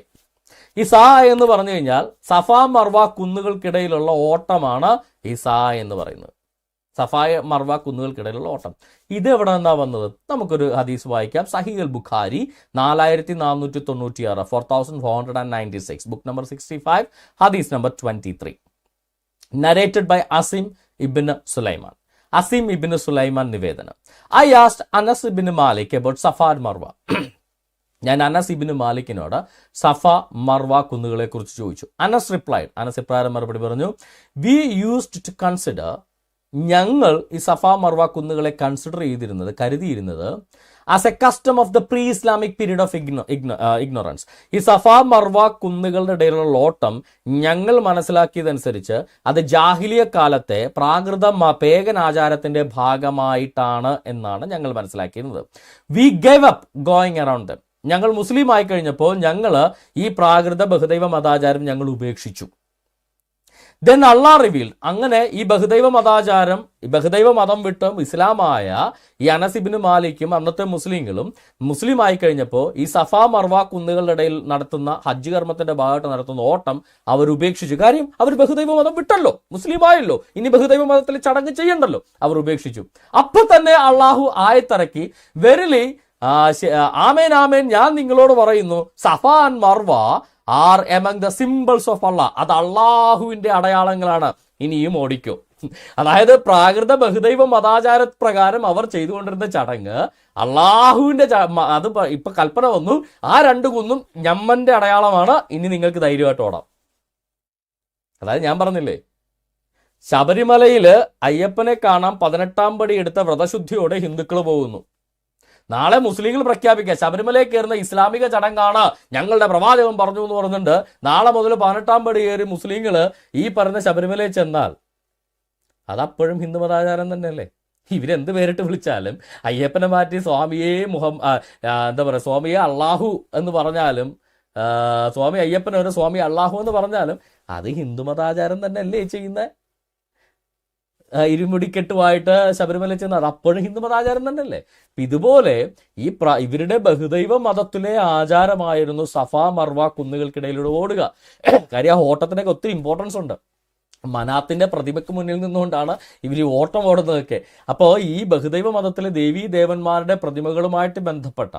ഈ സാ എന്ന് പറഞ്ഞു കഴിഞ്ഞാൽ സഫാ മർവ കുന്നുകൾക്കിടയിലുള്ള ഓട്ടമാണ് ഈ സാ എന്ന് പറയുന്നത്. സഫായ മർവ കുന്നുകൾക്കിടയിലുള്ള ഓട്ടം. ഇത് എവിടെ നിന്നാണ് വന്നത്? നമുക്കൊരു ഹദീസ് വായിക്കാം. സഹീൽ ബുഖാരി നാലായിരത്തി നാനൂറ്റി തൊണ്ണൂറ്റി ആറ് four thousand four hundred and ninety six book number sixty five ഹദീസ് number twenty three narrated by Asim ibn Sulaiman Asim ibn Sulaiman നിവേദനം. I asked Anas ibn Malik about Safa Marwa ഞാൻ അനസ് ഇബിന് മാലിക്കിനോട് സഫ മർവ കുന്നുകളെ കുറിച്ച് ചോദിച്ചു. Anas replied Anas ഇപ്രകാരം മറുപടി പറഞ്ഞു? V used to consider ഞങ്ങൾ ഈ സഫ മർവ കുന്നുകളെ കൺസിഡർ ചെയ്തിരുന്നത് കരുതിയിരുന്നത് as a custom of the pre Islamic period of IGNOU ignorance ഈ സഫ മർവ കുന്നുകളുടെ ഇടയിലുള്ള ഓട്ടം ഞങ്ങൾ മനസ്സിലാക്കിയതനുസരിച്ച് അത് ജാഹിലിയ കാലത്തെ പ്രാകൃത പേഗൻ ആചാരത്തിന്റെ ഭാഗമായിട്ടാണ് എന്നാണ് ഞങ്ങൾ മനസ്സിലാക്കിയിരുന്നത്. We gave up going around them ഞങ്ങൾ മുസ്ലിം ആയി കഴിഞ്ഞപ്പോൾ ഞങ്ങൾ ഈ പ്രാകൃത ബഹുദൈവ മതാചാരം ഞങ്ങൾ ഉപേക്ഷിച്ചു. ദെൻ അള്ളാ റിവീൽ അങ്ങനെ ഈ ബഹുദൈവ മതാചാരം ഈ ബഹുദൈവ മതം വിട്ടും ഇസ്ലാമായ ഈ അനസിബിന് മാലിക്കും അന്നത്തെ മുസ്ലിങ്ങളും മുസ്ലിം ആയി കഴിഞ്ഞപ്പോൾ ഈ സഫാ മർവ കുന്നുകളുടെ ഇടയിൽ നടത്തുന്ന ഹജ്ജ് കർമ്മത്തിന്റെ ഭാഗമായിട്ട് നടത്തുന്ന ഓട്ടം അവർ ഉപേക്ഷിച്ചു. കാര്യം അവർ ബഹുദൈവ മതം വിട്ടല്ലോ മുസ്ലിം ആയല്ലോ. ഇനി ബഹുദൈവ മതത്തിൽ ചടങ്ങ് ചെയ്യണ്ടല്ലോ അവർ ഉപേക്ഷിച്ചു. അപ്പൊ തന്നെ അള്ളാഹു ആയത്തിറക്കി വെരലി ആമേൻ ആമേൻ ഞാൻ നിങ്ങളോട് പറയുന്നു Safa and Marwa are among the symbols of Allah അത് അള്ളാഹുവിന്റെ അടയാളങ്ങളാണ്. ഇനിയും ഓടിക്കോ. അതായത് പ്രാകൃത ബഹുദൈവ മതാചാര പ്രകാരം അവർ ചെയ്തുകൊണ്ടിരുന്ന ചടങ്ങ് അള്ളാഹുവിന്റെ അത് ഇപ്പൊ കൽപ്പന വന്നു. ആ രണ്ട് കുന്നും ഞമ്മന്റെ അടയാളമാണ്. ഇനി നിങ്ങൾക്ക് ധൈര്യമായിട്ട് ഓടാം. അതായത് ഞാൻ പറഞ്ഞില്ലേ? ശബരിമലയിൽ അയ്യപ്പനെ കാണാൻ പതിനെട്ടാം പടി എടുത്ത വ്രതശുദ്ധിയോടെ ഹിന്ദുക്കൾ പോകുന്നു. നാളെ മുസ്ലിങ്ങൾ പ്രഖ്യാപിക്കുക ശബരിമലയിൽ കയറുന്ന ഇസ്ലാമിക ചടങ്ങാണ് ഞങ്ങളുടെ പ്രവാചകം പറഞ്ഞു എന്ന് പറഞ്ഞിട്ടുണ്ട്. നാളെ മുതൽ പതിനെട്ടാം പടി കയറി മുസ്ലിങ്ങൾ ഈ പറഞ്ഞ ശബരിമലയിൽ ചെന്നാൽ അതപ്പോഴും ഹിന്ദു മതാചാരം തന്നെയല്ലേ? ഇവരെന്ത് പേരിട്ട് വിളിച്ചാലും അയ്യപ്പനെ മാറ്റി സ്വാമിയെ മുഹം എന്താ പറയുക സ്വാമിയെ അള്ളാഹു എന്ന് പറഞ്ഞാലും സ്വാമി അയ്യപ്പനോ സ്വാമി അള്ളാഹു എന്ന് പറഞ്ഞാലും അത് ഹിന്ദു മതാചാരം തന്നെയല്ലേ ചെയ്യുന്നത് ഇരുമുടിക്കെട്ടുമായിട്ട് ശബരിമല ചെന്നത് അപ്പോഴും ഹിന്ദു മതാചാരം തന്നെയല്ലേ? ഇതുപോലെ ഈ പ്ര ഇവരുടെ ബഹുദൈവ മതത്തിലെ ആചാരമായിരുന്നു സഫ മർവ കുന്നുകൾക്കിടയിലൂടെ ഓടുക. [CLEARS THROAT] കാര്യം ആ ഓട്ടത്തിനൊക്കെ ഒത്തിരി ഇമ്പോർട്ടൻസ് ഉണ്ട്. മനാത്തിന്റെ പ്രതിമയ്ക്ക് മുന്നിൽ നിന്നുകൊണ്ടാണ് ഇവർ ഓട്ടം ഓടുന്നതൊക്കെ. അപ്പോൾ ഈ ബഹുദൈവ മതത്തിലെ ദേവീ ദേവന്മാരുടെ പ്രതിമകളുമായിട്ട് ബന്ധപ്പെട്ട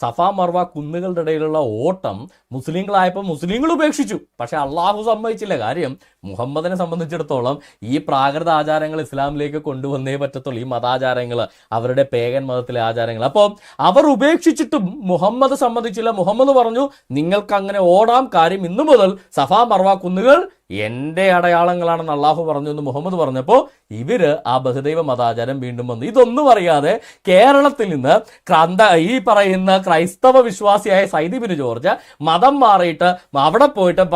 സഫ മർവ കുന്നുകളുടെ ഇടയിലുള്ള ഓട്ടം മുസ്ലിങ്ങളായപ്പോൾ മുസ്ലിങ്ങൾ ഉപേക്ഷിച്ചു. പക്ഷേ അള്ളാഹു സമ്മതിച്ചില്ല. കാര്യം മുഹമ്മദിനെ സംബന്ധിച്ചിടത്തോളം ഈ പ്രാകൃത ആചാരങ്ങൾ ഇസ്ലാമിലേക്ക് കൊണ്ടുവന്നേ പറ്റത്തുള്ളൂ. ഈ മതാചാരങ്ങൾ അവരുടെ പേഗൻ മതത്തിലെ ആചാരങ്ങൾ. അപ്പോൾ അവർ ഉപേക്ഷിച്ചിട്ടും മുഹമ്മദ് സമ്മതിച്ചില്ല. മുഹമ്മദ് പറഞ്ഞു നിങ്ങൾക്ക് അങ്ങനെ ഓടാം. കാര്യം ഇന്നു മുതൽ സഫാ മർവ കുന്നുകൾ എന്റെ അടയാളങ്ങളാണെന്ന് അള്ളാഹു പറഞ്ഞു എന്ന് മുഹമ്മദ് പറഞ്ഞപ്പോൾ ഇവർ ആ ബഹുദൈവ മതാചാരം വീണ്ടും വന്നു. ഇതൊന്നും അറിയാതെ കേരളത്തിൽ നിന്ന് ക്രാന്ത ഈ പറയുന്ന ക്രൈസ്തവ വിശ്വാസിയായ സൈദിബിന് ജോർജ് മതം മാറിയിട്ട് അവിടെ പോയിട്ട്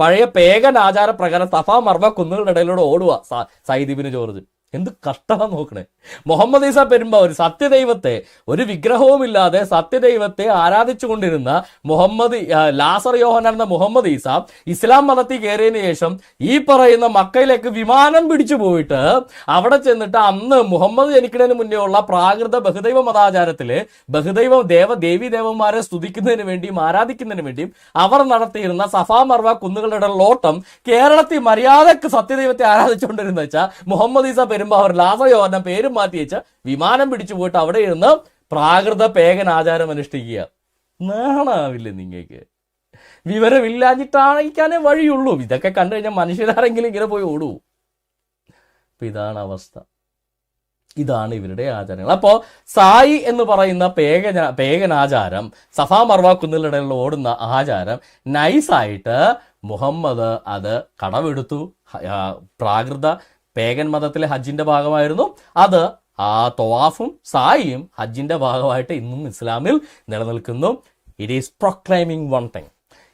പഴയ പേഗൻ ആചാര പ്രകാരം സഫാ മർമ്മ കുന്നുകളുടെ ഇടയിലൂടെ ഓടുക സൈദിബിന് ജോർജ്. എന്ത് കഷ്ടമാണ് നോക്കണേ. മുഹമ്മദ് ഈസ ഒരു സത്യദൈവത്തെ ഒരു വിഗ്രഹവുമില്ലാതെ സത്യദൈവത്തെ ആരാധിച്ചു കൊണ്ടിരുന്ന മുഹമ്മദ് ലാസർ യോഹൻ എന്ന മുഹമ്മദ് ഈസ ഇസ്ലാം മതത്തിൽ കയറിയതിന് ശേഷം ഈ പറയുന്ന മക്കയിലേക്ക് വിമാനം പിടിച്ചു പോയിട്ട് അവിടെ ചെന്നിട്ട് അന്ന് മുഹമ്മദ് ജനിക്കുന്നതിന് മുന്നേ ഉള്ള പ്രാകൃത ബഹുദൈവ മതാചാരത്തിൽ ബഹുദൈവ ദേവ ദേവി ദേവന്മാരെ സ്തുതിക്കുന്നതിന് വേണ്ടിയും ആരാധിക്കുന്നതിന് വേണ്ടിയും അവർ നടത്തിയിരുന്ന സഫാ മർവ കുന്നുകളുടെ ലോട്ടം കേരളത്തിൽ മര്യാദയ്ക്ക് സത്യദൈവത്തെ ആരാധിച്ചുകൊണ്ടിരുന്ന വെച്ചാൽ മുഹമ്മദ് ഈസ പെരുമ്പാവൂർ ലാസയോന പേര് മാറ്റി വെച്ച വിമാനം പിടിച്ചു പോയിട്ട് അവിടെ ഇരുന്ന് പ്രാകൃത പേകൻ ആചാരം അനുഷ്ഠിക്കുക. നാണാവില്ലേ നിങ്ങൾക്ക്? വിവരമില്ലാഞ്ഞിട്ടാണിക്കാനേ വഴിയുള്ളൂ. ഇതൊക്കെ കണ്ടു കഴിഞ്ഞാൽ മനുഷ്യരാരെങ്കിലും ഇങ്ങനെ പോയി ഓടൂ. അപ്പൊ ഇതാണ് അവസ്ഥ. ഇതാണ് ഇവരുടെ ആചാരങ്ങൾ. അപ്പോൾ സായി എന്ന് പറയുന്ന പേഗന പേകനാചാരം സഫാ മർവ കുന്നിലിടയിൽ ഓടുന്ന ആചാരം നൈസായിട്ട് മുഹമ്മദ് അത് കടമെടുത്തു. പ്രാകൃത പേഗൻ മതത്തിലെ ഹജ്ജിന്റെ ഭാഗമായിരുന്നു. അത് ആ തൊവാഫും സായിയും ഹജ്ജിന്റെ ഭാഗമായിട്ട് ഇന്നും ഇസ്ലാമിൽ നിലനിൽക്കുന്നു. It is proclaiming one thing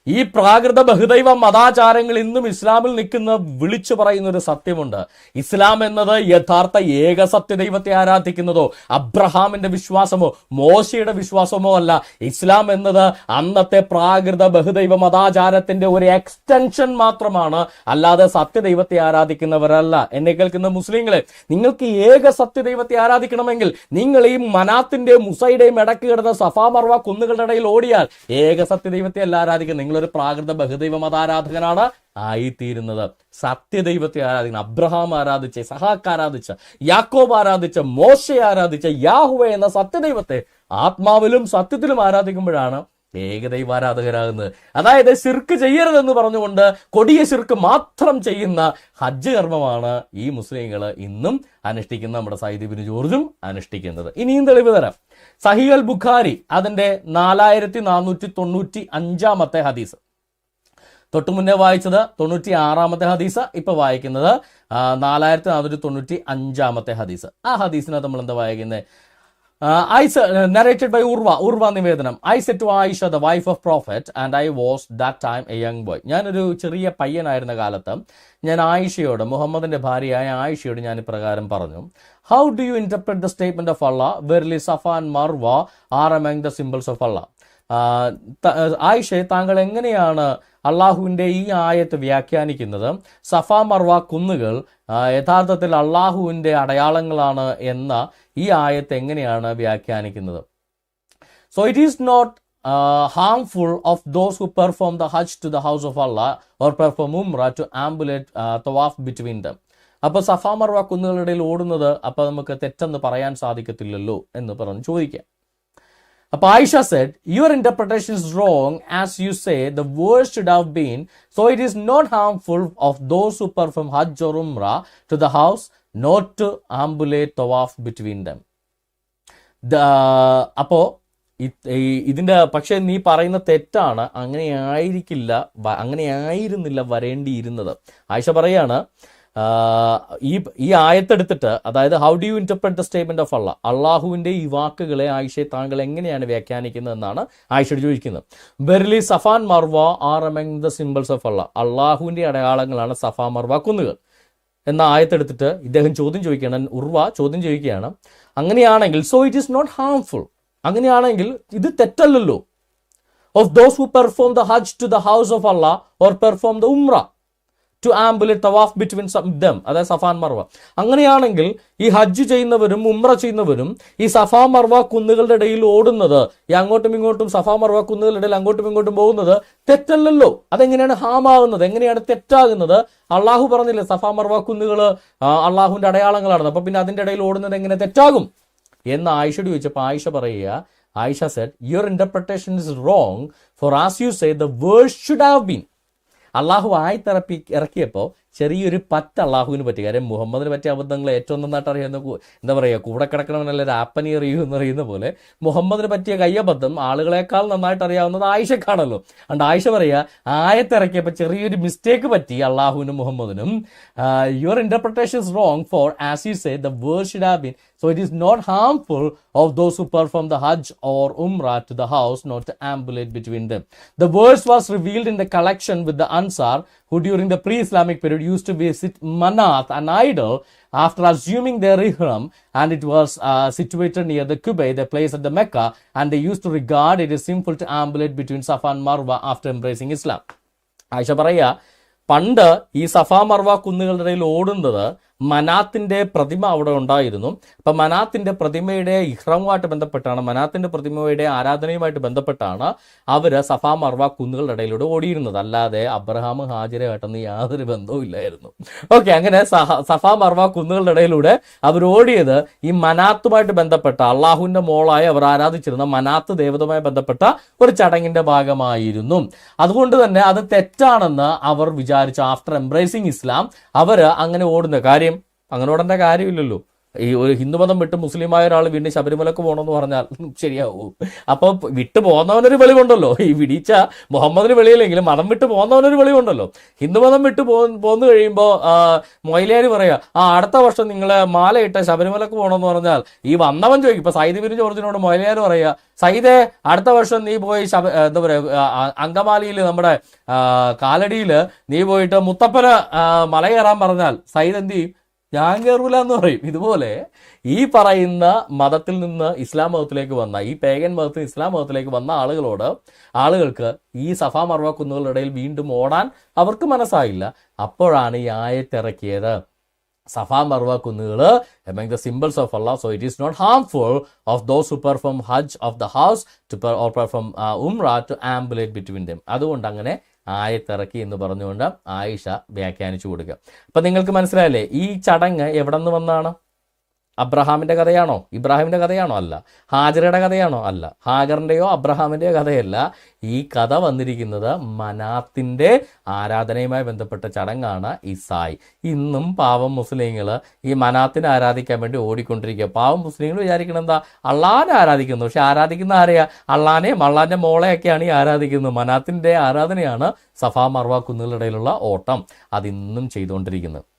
ഈ പ്രാകൃത ബഹുദൈവ മതാചാരങ്ങൾ ഇന്നും ഇസ്ലാമിൽ നിൽക്കുന്ന വിളിച്ചു പറയുന്ന ഒരു സത്യമുണ്ട്. ഇസ്ലാം എന്നത് യഥാർത്ഥ ഏക സത്യദൈവത്തെ ആരാധിക്കുന്നതോ അബ്രഹാമിന്റെ വിശ്വാസമോ മോശയുടെ വിശ്വാസമോ അല്ല. ഇസ്ലാം എന്നത് അന്നത്തെ പ്രാകൃത ബഹുദൈവ മതാചാരത്തിന്റെ ഒരു എക്സ്റ്റൻഷൻ മാത്രമാണ്. അല്ലാതെ സത്യദൈവത്തെ ആരാധിക്കുന്നവരല്ല. എന്നെ കേൾക്കുന്ന മുസ്ലിങ്ങളെ നിങ്ങൾക്ക് ഏക സത്യദൈവത്തെ ആരാധിക്കണമെങ്കിൽ നിങ്ങൾ ഈ മനാത്തിന്റെയും മുസൈയുടെയും ഇടയ്ക്ക് കിടന്ന സഫാ മർവ കുന്നുകളുടെ ഇടയിൽ ഓടിയാൽ ഏക സത്യദൈവത്തെ അല്ല ആരാധിക്കുന്നത്. നിങ്ങളൊരു പ്രാകൃത ബഹുദൈവ മതാരാധകനാണ് ആയിത്തീരുന്നത്. സത്യദൈവത്തെ ആരാധിക്കണം അബ്രഹാം ആരാധിച്ച സഹാക്ക് ആരാധിച്ച യാക്കോബ് ആരാധിച്ച മോശ ആരാധിച്ച യാഹുവ എന്ന സത്യദൈവത്തെ ആത്മാവിലും സത്യത്തിലും ആരാധിക്കുമ്പോഴാണ് ഏകദൈവ ആരാധകരാകുന്നത്. അതായത് ശിർക്ക് ചെയ്യരുതെന്ന് പറഞ്ഞുകൊണ്ട് കൊടിയ ശിർക്ക് മാത്രം ചെയ്യുന്ന ഹജ്ജ് കർമ്മമാണ് ഈ മുസ്ലിങ്ങൾ ഇന്നും അനുഷ്ഠിക്കുന്ന നമ്മുടെ സൈദീബിന് ജോർജും അനുഷ്ഠിക്കുന്നത്. ഇനിയും തെളിവ് തരാം. സഹിയൽ ബുഖാരി അതിന്റെ നാലായിരത്തി നാനൂറ്റി തൊണ്ണൂറ്റി അഞ്ചാമത്തെ ഹദീസ്. തൊട്ടു മുന്നേ വായിച്ചത് തൊണ്ണൂറ്റി ആറാമത്തെ ഹദീസ് ഇപ്പൊ വായിക്കുന്നത് നാലായിരത്തി നാനൂറ്റി തൊണ്ണൂറ്റി അഞ്ചാമത്തെ ഹദീസ്. ആ ഹദീസിനെ നമ്മൾ എന്താ വായിക്കുന്നത് as narrated by Urwa Urwa നിവേദനം. I said to Aisha the wife of prophet and I was that time a young boy ഞാനൊരു ചെറിയ പയ്യനായിരുന്ന കാലത്ത് ഞാൻ ആയിഷയോട് മുഹമ്മദിന്റെ ഭാര്യയായ ആയിഷയോട് ഞാൻ ഇപ്രകാരം പറഞ്ഞു. How do you interpret the statement of Allah verily Safa and Marwa are among the symbols of Allah ആയിഷെ താങ്കൾ എങ്ങനെയാണ് അള്ളാഹുവിന്റെ ഈ ആയത്ത് വ്യാഖ്യാനിക്കുന്നത്? സഫ മർവ കുന്നുകൾ യഥാർത്ഥത്തിൽ അള്ളാഹുവിന്റെ അടയാളങ്ങളാണ് എന്ന ഈ ആയത്ത് എങ്ങനെയാണ് വ്യാഖ്യാനിക്കുന്നത്? So it is not harmful of those who perform the Hajj to the house of Allah or perform Umrah to ambulate തവാഫ് ബിറ്റ്വീൻ ദം അപ്പൊ സഫാ മർവ കുന്നുകളുടെ ഇടയിൽ ഓടുന്നത് അപ്പൊ നമുക്ക് തെറ്റെന്ന് പറയാൻ സാധിക്കത്തില്ലല്ലോ എന്ന് പറഞ്ഞ് ചോദിക്കാം. അപ്പൊ Aisha said your interpretation is wrong as you say the word should have been so it is not harmful of those who perform Hajj or Umrah to the house not to ambulate തവാഫ് between them അപ്പോ ഇതിന്റെ പക്ഷെ നീ പറയുന്ന തെറ്റാണ്. അങ്ങനെ ആയിരിക്കില്ല അങ്ങനെ ആയിരുന്നില്ല വരേണ്ടിയിരുന്നത്. ആയിഷ പറയാണ് ഈ ഈ ആയത്തെടുത്തിട്ട് അതായത് how do you interpret the statement of Allah അള്ളാഹുവിന്റെ ഈ വാക്കുകളെ ആയിഷയെ താങ്കൾ എങ്ങനെയാണ് വ്യാഖ്യാനിക്കുന്നത് എന്നാണ് ആയിഷയുടെ ചോദിക്കുന്നത്. Verily Safa and Marwa are among the symbols of Allah അള്ളാഹുവിന്റെ അടയാളങ്ങളാണ് സഫാ മർവ കുന്നുകൾ. എന്ന ആയത്തെടുത്തിട്ട് ഇദ്ദേഹം ചോദ്യം ചോദിക്കുകയാണ് ഉർവ ചോദ്യം ചോദിക്കുകയാണ് അങ്ങനെയാണെങ്കിൽ so it is not harmful അങ്ങനെയാണെങ്കിൽ ഇത് തെറ്റല്ലല്ലോ. Of those who perform the Hajj to the house of Allah or perform the Umrah to ambulate തവാഫ് ബിറ്റ്വീൻ ദം അതായത് സഫാൻ മർവ. അങ്ങനെയാണെങ്കിൽ ഈ ഹജ്ജ് ചെയ്യുന്നവരും ഉമ്ര ചെയ്യുന്നവരും ഈ സഫാ മർവ കുന്നുകളുടെ ഇടയിൽ ഓടുന്നത് ഈ അങ്ങോട്ടും ഇങ്ങോട്ടും സഫാ മർവ കുന്നുകളുടെ ഇടയിൽ അങ്ങോട്ടും ഇങ്ങോട്ടും പോകുന്നത് തെറ്റല്ലല്ലോ. അതെങ്ങനെയാണ് ഹാമാകുന്നത്? എങ്ങനെയാണ് തെറ്റാകുന്നത്? അള്ളാഹു പറഞ്ഞില്ലേ സഫാ മർവ കുന്നുകൾ അള്ളാഹുവിന്റെ അടയാളങ്ങളാണ്. അപ്പൊ പിന്നെ അതിന്റെ ഇടയിൽ ഓടുന്നത് എങ്ങനെ തെറ്റാകും? എന്ന് ആയിഷയോട് ചോദിച്ചപ്പോൾ ആയിഷ പറയുക Aisha said your interpretation is wrong for as you say the word should have been അള്ളാഹു ആയി തിറപ്പി ഇറക്കിയപ്പോൾ ചെറിയൊരു പത്ത് അള്ളാഹുവിന് പറ്റി. കാര്യം മുഹമ്മദിന് പറ്റിയ അബദ്ധങ്ങൾ ഏറ്റവും നന്നായിട്ട് അറിയുന്ന എന്താ പറയുക കൂടെ കിടക്കണമെന്നല്ല ഒരു ആപ്പനി അറിയൂ എന്ന് അറിയുന്ന പോലെ മുഹമ്മദിന് പറ്റിയ കയ്യബദ്ധം ആളുകളെക്കാൾ നന്നായിട്ട് അറിയാവുന്നത് ആയിഷക്കാണല്ലോ. അണ്ട് ആയിഷ പറയുക ആയത്തിറക്കിയപ്പോൾ ചെറിയൊരു മിസ്റ്റേക്ക് പറ്റി അള്ളാഹുവിനും മുഹമ്മദിനും. Your interpretation is wrong for as you say the word should have been so it is not harmful of those who perform the hajj or umrah to the house not ambulate between them. The verse was revealed in the collection with the Ansar who during the pre-Islamic period used to visit Manath, an idol, after assuming their ihram and it was uh, situated near the Kubay, the place at the Mecca, and they used to regard it as sinful to ambulate between Safa and Marwa after embracing Islam. Aisha പറയുക പണ്ട് ഈ സഫാ മർവ കുന്നുകളുടെ ഇടയിൽ ഓടുന്നത് മനാത്തിന്റെ പ്രതിമ അവിടെ ഉണ്ടായിരുന്നു. അപ്പൊ മനാത്തിന്റെ പ്രതിമയുടെ ഇഹ്റവുമായിട്ട് ബന്ധപ്പെട്ടാണ് മനാത്തിന്റെ പ്രതിമയുടെ ആരാധനയുമായിട്ട് ബന്ധപ്പെട്ടാണ് അവർ സഫാ മർവ കുന്നുകളുടെ ഇടയിലൂടെ ഓടിയിരുന്നത്. അല്ലാതെ അബ്രഹാം ഹാജിരയായിട്ടൊന്നും യാതൊരു ബന്ധവും ഇല്ലായിരുന്നു. ഓക്കെ അങ്ങനെ സഫാ മർവ കുന്നുകളുടെ ഇടയിലൂടെ അവർ ഓടിയത് ഈ മനാത്തുമായിട്ട് ബന്ധപ്പെട്ട അള്ളാഹുവിന്റെ മോളായി അവർ ആരാധിച്ചിരുന്ന മനാത്ത് ദേവതയുമായി ബന്ധപ്പെട്ട ഒരു ചടങ്ങിന്റെ ഭാഗമായിരുന്നു. അതുകൊണ്ട് തന്നെ അത് തെറ്റാണെന്ന് അവർ വിചാരിച്ചു. ആഫ്റ്റർ എംബ്രേസിങ് ഇസ്ലാം അവർ അങ്ങനെ ഓടുന്ന കാര്യം അങ്ങനെ ഉടന്റെ കാര്യമില്ലല്ലോ. ഈ ഒരു ഹിന്ദുമതം വിട്ട് മുസ്ലിമായ ഒരാൾ വീണ്ടും ശബരിമലക്ക് പോകണമെന്ന് പറഞ്ഞാൽ ശരിയാവൂ. അപ്പോൾ വിട്ടു പോകുന്നവനൊരു വെളിവുണ്ടല്ലോ. ഈ വിടിച്ച മുഹമ്മദിന് വെളിയില്ലെങ്കിലും മതം വിട്ട് പോകുന്നവനൊരു വെളിവുണ്ടല്ലോ. ഹിന്ദുമതം വിട്ട് പോന്നു കഴിയുമ്പോൾ മൊയിലേര് പറയുക ആ അടുത്ത വർഷം നിങ്ങൾ മാലയിട്ട് ശബരിമലക്ക് പോകണമെന്ന് പറഞ്ഞാൽ ഈ വന്നവൻ ചോദിക്കും. ഇപ്പൊ സൈദ് ബിരു ജോർജിനോട് മൊയിലേര് പറയാ സൈദേ അടുത്ത വർഷം നീ പോയി ശബ എന്താ പറയുക അങ്കമാലിയിൽ നമ്മുടെ കാലടിയിൽ നീ പോയിട്ട് മുത്തപ്പന മലയേറാൻ പറഞ്ഞാൽ സൈദ് എന്ത് ചെയ്യും? ഞാൻ കയറൂല എന്ന് പറയും. ഇതുപോലെ ഈ പറയുന്ന മതത്തിൽ നിന്ന് ഇസ്ലാം മതത്തിലേക്ക് വന്ന ഈ പേഗൻ മതത്തിൽ ഇസ്ലാം മതത്തിലേക്ക് വന്ന ആളുകളോട് ആളുകൾക്ക് ഈ സഫാ മർവ കുന്നുകളുടെ ഇടയിൽ വീണ്ടും ഓടാൻ അവർക്ക് മനസ്സായില്ല. അപ്പോഴാണ് ഈ ആയത്തിറക്കിയത് സഫാ മർവ കുന്നുകൾ among the symbols of Allah so it is not harmful of those who perform hajj of the house to perform umrah perform ambulate between them. അതുകൊണ്ട് അങ്ങനെ ആയത്തിറക്കി എന്ന് പറഞ്ഞുകൊണ്ട് ആയിഷ വ്യാഖ്യാനിച്ചു കൊടുക്കുക. അപ്പൊ നിങ്ങൾക്ക് മനസ്സിലായല്ലേ? ഈ ചടങ്ങ് എവിടെ നിന്ന് വന്നാണ്? അബ്രഹാമിന്റെ കഥയാണോ? ഇബ്രാഹിമിന്റെ കഥയാണോ അല്ല? ഹാജറയുടെ കഥയാണോ അല്ല? ഹാജറിന്റെയോ അബ്രഹാമിന്റെയോ കഥയല്ല. ഈ കഥ വന്നിരിക്കുന്നത് മനാത്തിന്റെ ആരാധനയുമായി ബന്ധപ്പെട്ട ചടങ്ങാണ് ഇസായ്. ഇന്നും പാവം മുസ്ലിങ്ങൾ ഈ മനാത്തിനെ ആരാധിക്കാൻ വേണ്ടി ഓടിക്കൊണ്ടിരിക്കുക. പാവം മുസ്ലിങ്ങൾ വിചാരിക്കണം എന്താ? അള്ളാനെ ആരാധിക്കുന്നു. പക്ഷെ ആരാധിക്കുന്ന ആരെയാ? അള്ളാനെയും അള്ളാന്റെ മോളെയൊക്കെയാണ് ഈ ആരാധിക്കുന്നത്. മനാത്തിന്റെ ആരാധനയാണ് സഫാ മർവ കുന്നുകളിടയിലുള്ള ഓട്ടം. അതിന്നും ചെയ്തുകൊണ്ടിരിക്കുന്നത്.